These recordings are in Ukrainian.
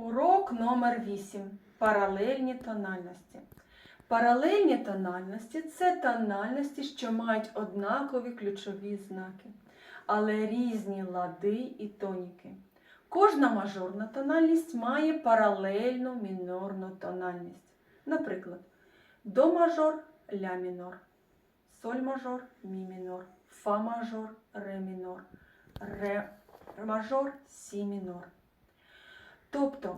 Урок номер 8. Паралельні тональності. Паралельні тональності це тональності, що мають однакові ключові знаки, але різні лади і тоніки. Кожна мажорна тональність має паралельну мінорну тональність. Наприклад, до мажор ля мінор, соль мажор мі мінор, фа мажор ре мінор, ре мажор сі мінор. Тобто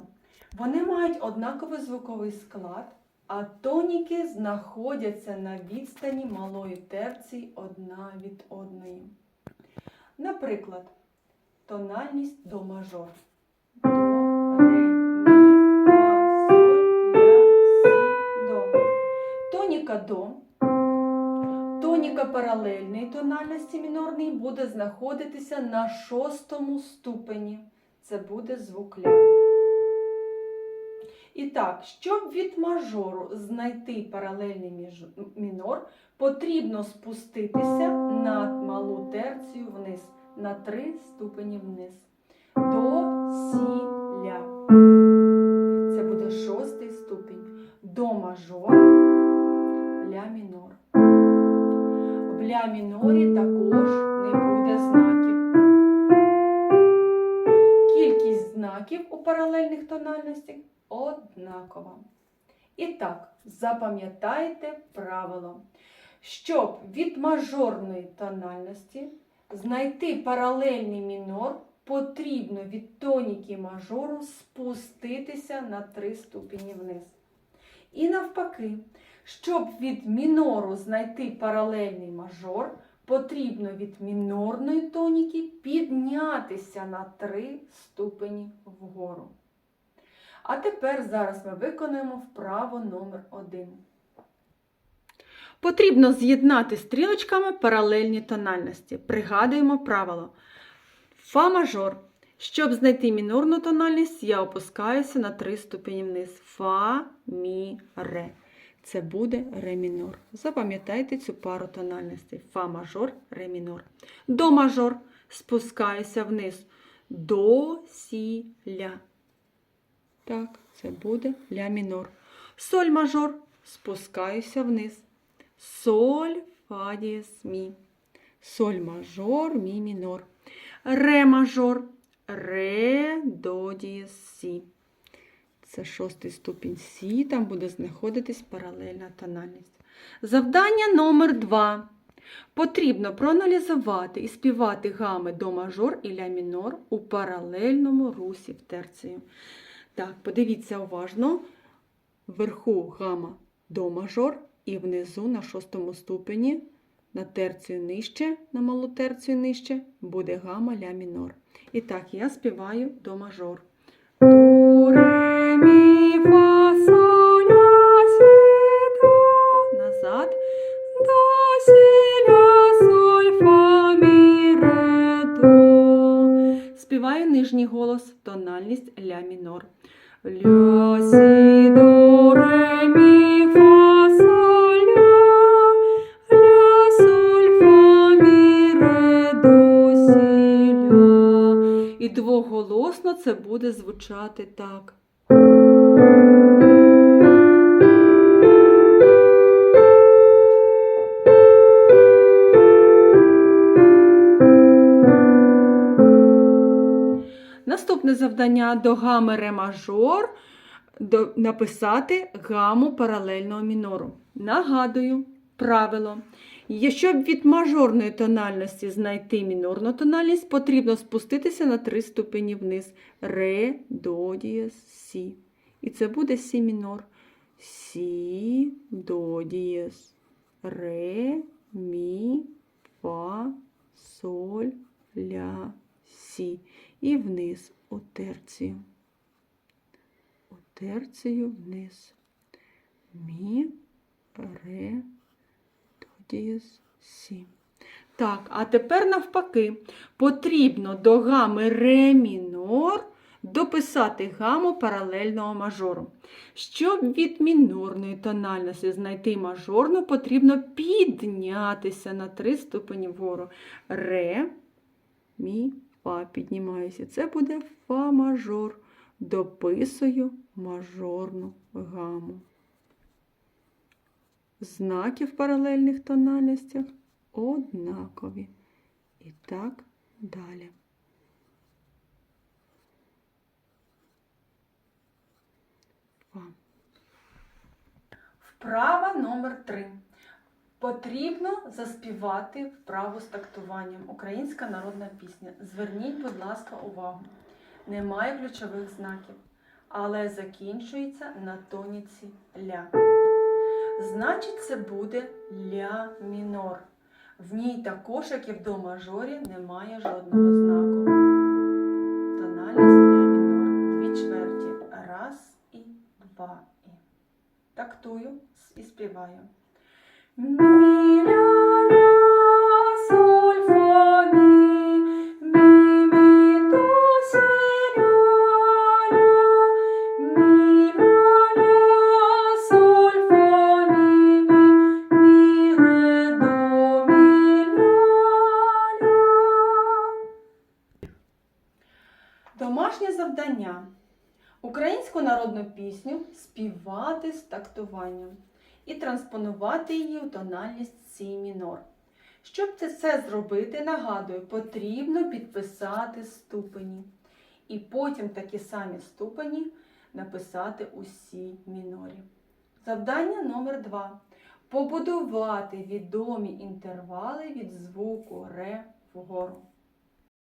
вони мають однаковий звуковий склад, а тоніки знаходяться на відстані малої терції одна від одної. Наприклад, тональність до мажор. До, ре, мі, фа, соль, ля, сі, до. Тоніка до. Тоніка паралельної тональності мінорної буде знаходитися на шостому ступені. Це буде звук ля. І так, щоб від мажору знайти паралельний мінор, потрібно спуститися на малу терцію вниз, на три ступені вниз. До, сі, ля. Це буде шостий ступінь. До мажор, ля мінор. В ля мінорі також паралельних тональностях однакова. І так, запам'ятайте правило. Щоб від мажорної тональності знайти паралельний мінор, потрібно від тоніки мажору спуститися на три ступені вниз. І навпаки, щоб від мінору знайти паралельний мажор, потрібно від мінорної тоніки піднятися на три ступені вгору. А тепер зараз ми виконаємо вправо номер 1. Потрібно з'єднати стрілочками паралельні тональності. Пригадуємо правило. Фа мажор. Щоб знайти мінорну тональність, я опускаюся на три ступені вниз. Фа, мі, ре. Це буде ре мінор. Запам'ятайте цю пару тональностей. Фа мажор, ре мінор. До мажор. Спускаюся вниз. До, сі, ля. Так, це буде ля мінор. Соль мажор. Спускаюся вниз. Соль, фа дієс, мі. Соль мажор, мі мінор. Ре мажор. Ре, до дієс, сі. Це шостий ступінь Сі, там буде знаходитись паралельна тональність. Завдання номер 2. Потрібно проаналізувати і співати гами до мажор і ля мінор у паралельному русі в терцію. Так, подивіться уважно. Вверху гама до мажор і внизу на шостому ступені на терцію нижче, на малу терцію нижче буде гама ля мінор. І так, я співаю до мажор. Нижній голос, тональність ля мінор. Ля, сі, до, ре, мі, фа, соль, ля, ля, соль, фа, мі, ре, до, сі, ля. І двоголосно це буде звучати так. Наступне завдання до гами ре мажор до, написати гаму паралельного мінору. Нагадую правило. Щоб від мажорної тональності знайти мінорну тональність, потрібно спуститися на три ступені вниз. Ре, до, дієс, сі. І це буде сі мінор. Сі, до, дієс, ре, мі, фа, соль, ля, сі. І вниз у терцію. У терцію вниз. Мі, ре, до дієс, сі. Так, а тепер навпаки, потрібно до гами ре мінор дописати гаму паралельного мажору. Щоб від мінорної тональності знайти мажорну, потрібно піднятися на три ступені вгору. Ре, мі, фа. Піднімаюся. Це буде фа мажор. дописую мажорну гаму. Знаки в паралельних тональностях однакові. І так далі. Фа. Вправа номер 3. Потрібно заспівати вправу з тактуванням. Українська народна пісня. Зверніть, будь ласка, увагу. Немає ключових знаків, але закінчується на тоніці ля. Значить, це буде ля мінор. В ній також, як і в до мажорі, немає жодного знаку. Тональність ля мінор. Дві чверті. Раз і два. І. Тактую і співаю. Домашнє завдання. Українську народну пісню співати з тактуванням і транспонувати її у тональність сі мінор. Щоб це все зробити, нагадую, потрібно підписати ступені. І потім такі самі ступені написати у сі мінорі. Завдання номер 2. Побудувати відомі інтервали від звуку ре вгору.